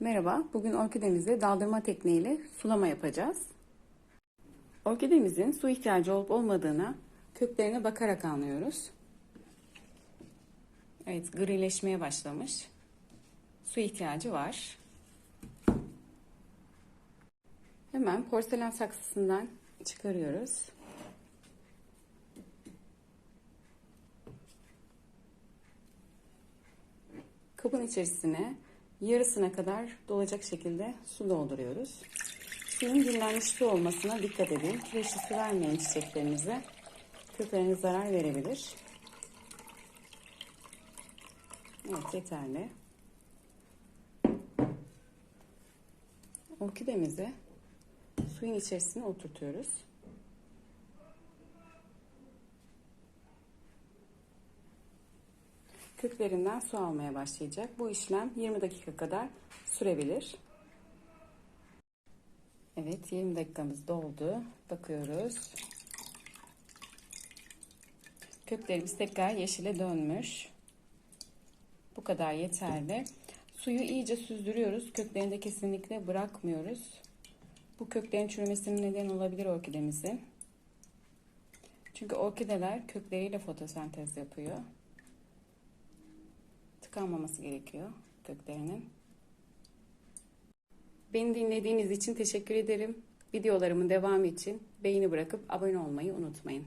Merhaba, bugün orkidemize daldırma tekniğiyle sulama yapacağız. Orkidemizin su ihtiyacı olup olmadığına köklerine bakarak anlıyoruz. Evet, grileşmeye başlamış. Su ihtiyacı var. Hemen porselen saksısından çıkarıyoruz. Kabın içerisine yarısına kadar dolacak şekilde su dolduruyoruz. Suyun dinlenmiş su olmasına dikkat edin. Kireçli su vermeyin çiçeklerinize. Köklerine zarar verebilir. Evet yeterli. Orkidemizi suyun içerisine oturtuyoruz. Köklerinden su almaya başlayacak. Bu işlem 20 dakika kadar sürebilir. Evet 20 dakikamız doldu. Bakıyoruz. Köklerimiz tekrar yeşile dönmüş. Bu kadar yeterli. Suyu iyice süzdürüyoruz. Köklerini de kesinlikle bırakmıyoruz. Bu köklerin çürümesinin neden olabilir orkidemizin. Çünkü orkideler kökleriyle fotosentez yapıyor tıkanmaması gerekiyor köklerinin. Beni dinlediğiniz için teşekkür ederim. Videolarımın devamı için beğeni bırakıp abone olmayı unutmayın.